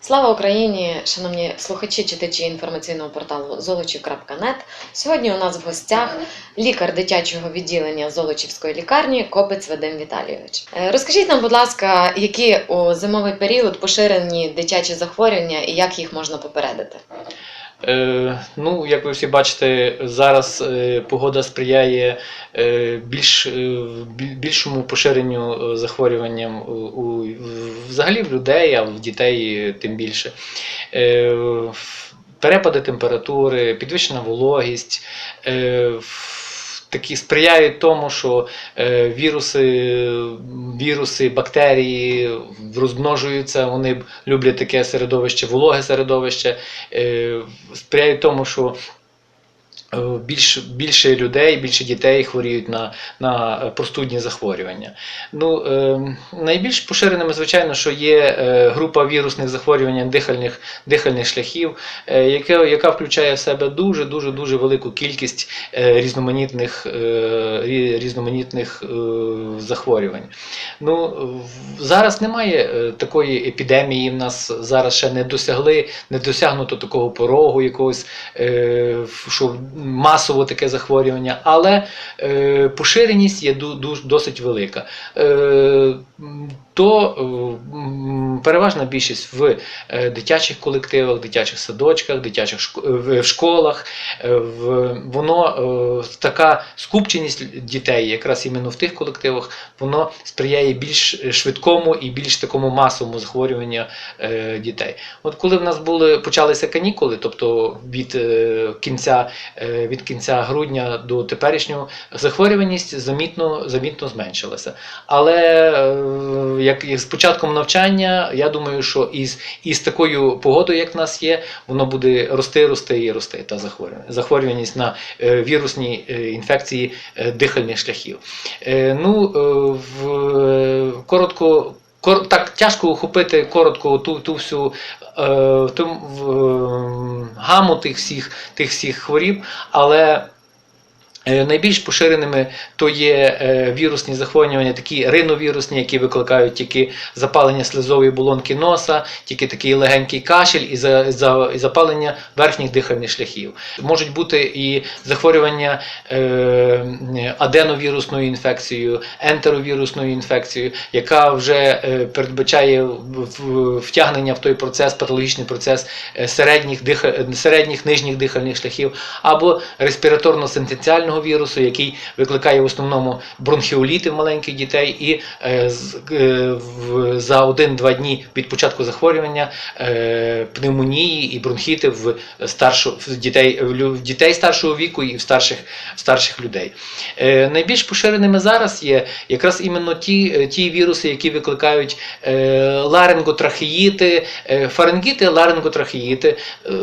Слава Україні, шановні слухачі, читачі інформаційного порталу Золочів.нет. Сьогодні у нас в гостях лікар дитячого відділення Золочівської лікарні Копець Вадим Віталійович. Е, Розкажіть нам, будь ласка, які у зимовий період поширені дитячі захворювання і як їх можна попередити? Е, ну, як ви всі бачите, зараз е, погода сприяє е, більш, більшому поширенню захворюванням у, взагалі в людей, а в дітей тим більше. Перепади температури, підвищена вологість. Такі сприяють тому, що е, віруси, віруси, бактерії розмножуються, вони люблять таке середовище, вологе середовище. Е, сприяють тому, що е, більш, більше людей, більше дітей хворіють на, на е, простудні захворювання. Ну, е, найбільш поширеними, звичайно, що є група вірусних захворювань дихальних, дихальних шляхів, яка, яка включає в себе дуже дуже дуже велику кількість різноманітних, різноманітних захворювань. Ну, зараз немає е, такої епідемії. В нас зараз ще не досягли, не досягнуто такого порогу якогось, е, що масово таке захворювання, але е, поширеність є досить велика. То переважна більшість в дитячих колективах, дитячих садочках, дитячих в школах. Воно така скупченість дітей, якраз іменно в тих колективах, воно сприяє більш швидкому і більш такому масовому захворюванню е, дітей. От коли в нас були почалися канікули, тобто від е, кінця е, від кінця грудня до теперішнього, захворюваність замітно, замітно зменшилася. Але як, з початком навчання, я думаю, що із, із такою погодою, як в нас є, воно буде рости, рости і рости та захворювання. Захворюваність на вірусні інфекції дихальних шляхів. Ну, в, коротко. Кор, так тяжко ухопити коротко ту, ту всю е, ту, в, е, гаму тих всіх, тих всіх хворіб, але найбільш поширеними то є е, вірусні захворювання, такі риновірусні, які викликають тільки запалення слизової болонки носа, тільки такий легенький кашель і, за, за, і запалення верхніх дихальних шляхів. Можуть бути і захворювання е, аденовірусною інфекцією, ентеровірусною інфекцією, яка вже е, передбачає втягнення в той процес, патологічний процес е, середніх, середніх нижніх дихальних шляхів, або респіраторно-синтеціального вірусу, який викликає в основному бронхіоліти в маленьких дітей, і е, е, за один-два дні від початку захворювання е, пневмонії і бронхіти в старшу в дітей в дітей старшого віку і в старших, старших людей. Найбільш поширеними зараз є якраз іменно ті, ті віруси, які викликають ларинготрахеїти, фарингіти, ларинготрахеїти,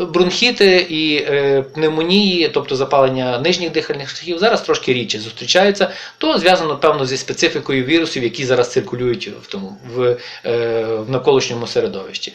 бронхіти і пневмонії, тобто запалення нижніх дихальних шляхів, зараз трошки рідше зустрічаються. То зв'язано певно зі специфікою вірусів, які зараз циркулюють в тому в, е, в навколишньому середовищі.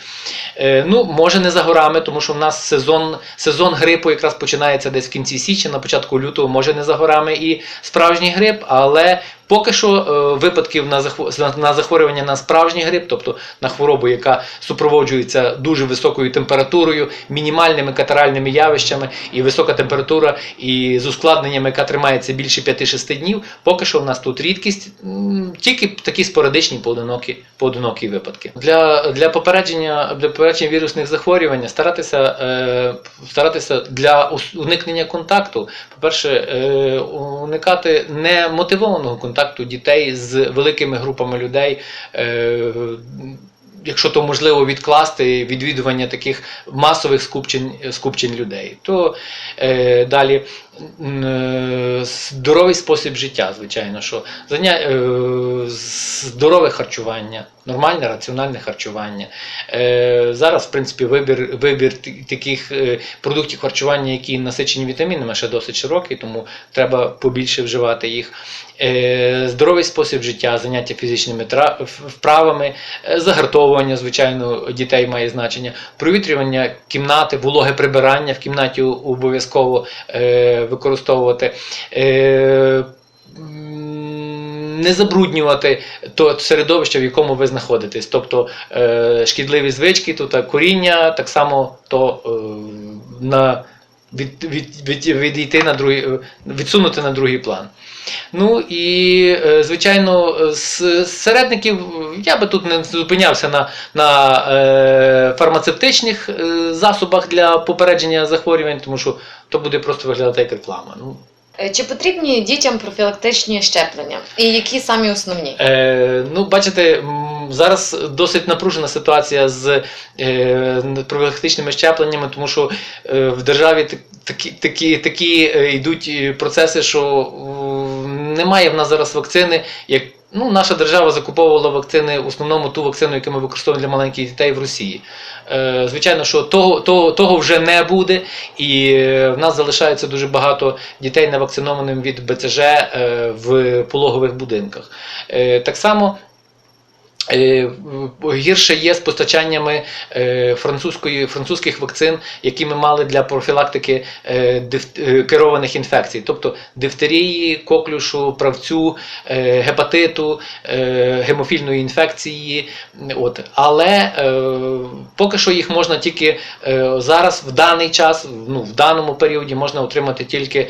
Е, ну, може не за горами, тому що в нас сезон, сезон грипу якраз починається десь в кінці січня, на початку лютого, може не за горами і справжній грип, але поки що е, випадків на, захво- на- на захворювання на справжній грип, тобто на хворобу, яка супроводжується дуже високою температурою, мінімальними катаральними явищами, і висока температура, і з ускладненнями, яка тримається більше 5-6 днів, поки що в нас тут рідкість, тільки такі спорадичні поодинокі, поодинокі випадки. Для, для, попередження, для попередження вірусних захворювань старатися, е, старатися для уникнення контакту, по-перше, е, уникати немотивованого контакту дітей з великими групами людей. Е, Якщо то можливо відкласти відвідування таких масових скупчень, скупчень людей, то е, далі здоровий спосіб життя, звичайно, що е, здорове харчування, нормальне раціональне харчування. Е, зараз, в принципі, вибір, вибір таких е, продуктів харчування, які насичені вітамінами, ще досить широкий, тому треба побільше вживати їх. Е, здоровий спосіб життя, заняття фізичними вправами, е, загартовування, звичайно, дітей має значення, провітрювання кімнати, вологе прибирання в кімнаті обов'язково е, використовувати. Е, не забруднювати то середовище, в якому ви знаходитесь. Тобто е, шкідливі звички, тут а, куріння, так само то е, на від, від, від, відійти на другий, е, відсунути на другий план. Ну і е, звичайно, з середників я би тут не зупинявся на, на е, фармацевтичних е, засобах для попередження захворювань, тому що то буде просто виглядати як реклама. Ну, Чи потрібні дітям профілактичні щеплення? І які самі основні? Е, ну, бачите, зараз досить напружена ситуація з е, профілактичними щепленнями, тому що е, в державі так- такі, такі, такі е, йдуть е, процеси, що е, немає в нас зараз вакцини. Як, ну, наша держава закуповувала вакцини, в основному ту вакцину, яку ми використовуємо для маленьких дітей в Росії. Е, звичайно, що того, того, того вже не буде, і е, в нас залишається дуже багато дітей невакцинованим від БЦЖ е, в пологових будинках. Е, Так само. Е, Гірше є з постачаннями е, французької, французьких вакцин, які ми мали для профілактики е, керованих інфекцій, тобто дифтерії, коклюшу, правцю, гепатиту, гемофільної інфекції. От. Але поки що їх можна тільки зараз, в даний час, ну, в даному періоді можна отримати тільки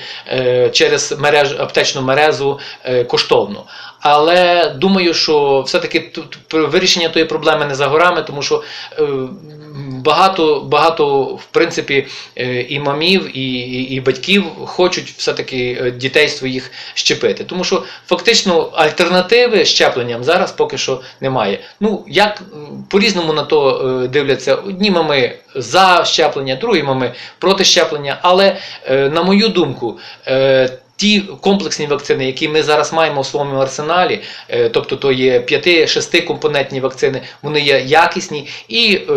через мереж, аптечну мерезу е, коштовно. Але думаю, що все-таки вирішення тої проблеми не за горами, тому що е, багато, багато в принципі, е, і мамів, і, і, і батьків хочуть все-таки е, дітей своїх щепити. Тому що фактично альтернативи щепленням зараз поки що немає. Ну, як по-різному на то дивляться, одні мами за щеплення, другі мами проти щеплення. Але, на мою думку, Ті комплексні вакцини, які ми зараз маємо у своєму арсеналі, е, тобто то є 5-6 компонентні вакцини, вони є якісні і, е,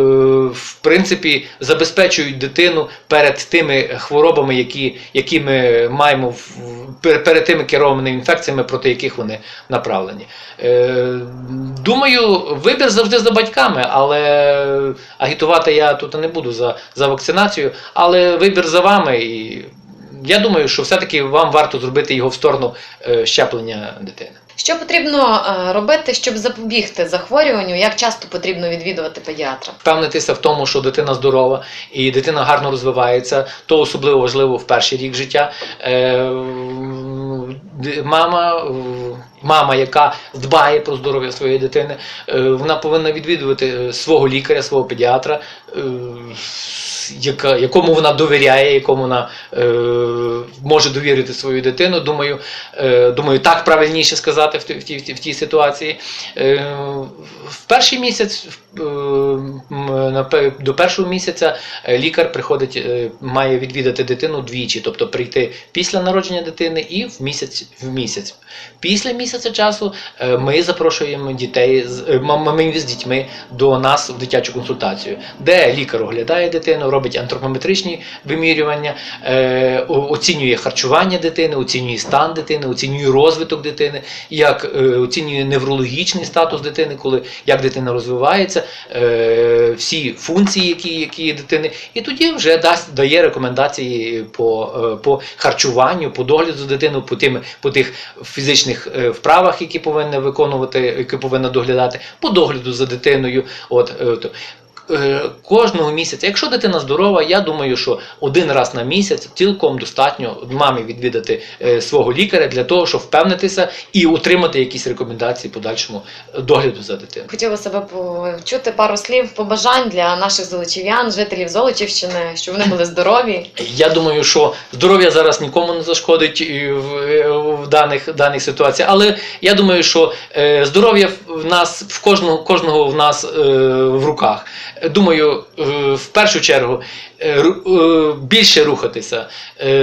в принципі, забезпечують дитину перед тими хворобами, які, які ми маємо перед тими керованими інфекціями, проти яких вони направлені. Е, Думаю, вибір завжди за батьками, але агітувати я тут не буду за, за вакцинацію, але вибір за вами. І я думаю, що все-таки вам варто зробити його в сторону е, щеплення дитини. Що потрібно е, робити, щоб запобігти захворюванню? Як часто потрібно відвідувати педіатра? Впевнитися в тому, що дитина здорова і дитина гарно розвивається, то особливо важливо в перший рік життя. Мама, е, мама, яка дбає про здоров'я своєї дитини, е, вона повинна відвідувати е, свого лікаря, свого педіатра, якому вона довіряє, якому вона може довірити свою дитину. Думаю, думаю, так правильніше сказати в, ті- в, тій- в тій ситуації. В перший місяць, до першого місяця лікар приходить, має відвідати дитину двічі, тобто прийти після народження дитини і в місяць в місяць. Після місяця часу е, ми запрошуємо дітей з е, ма- мамів з дітьми до нас в дитячу консультацію, де лікар оглядає дитину, робить антропометричні вимірювання, е, оцінює харчування дитини, оцінює стан дитини, оцінює розвиток дитини, як оцінює неврологічний статус дитини, коли як дитина розвивається, всі функції, які, які дитини, і тоді вже дасть дає рекомендації по, по харчуванню, по догляду за дитиною, по тим по тих фізичних е, вправах, які повинна виконувати, які повинна доглядати, по догляду за дитиною. От е, Кожного місяця, якщо дитина здорова, я думаю, що один раз на місяць цілком достатньо мамі відвідати е, свого лікаря для того, щоб впевнитися і отримати якісь рекомендації подальшому догляду за дитиною. Хотілося б почути пару слів побажань для наших золочів'ян, жителів Золочівщини, щоб вони були здорові. Я думаю, що здоров'я зараз нікому не зашкодить в, е, в даних, даних ситуаціях. Але я думаю, що е, здоров'я в нас в кожного, кожного в нас е, в руках. Думаю, е, в першу чергу е, е, більше рухатися,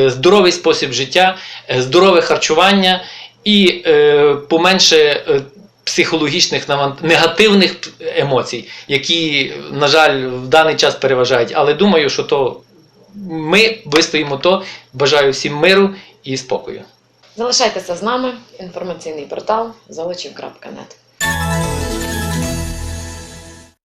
здоровий спосіб життя, здорове харчування і поменше. Психологічних негативних емоцій, які, на жаль, в даний час переважають. Але думаю, що то ми вистоїмо то. Бажаю всім миру і спокою. Залишайтеся з нами. Інформаційний портал золочів.нет.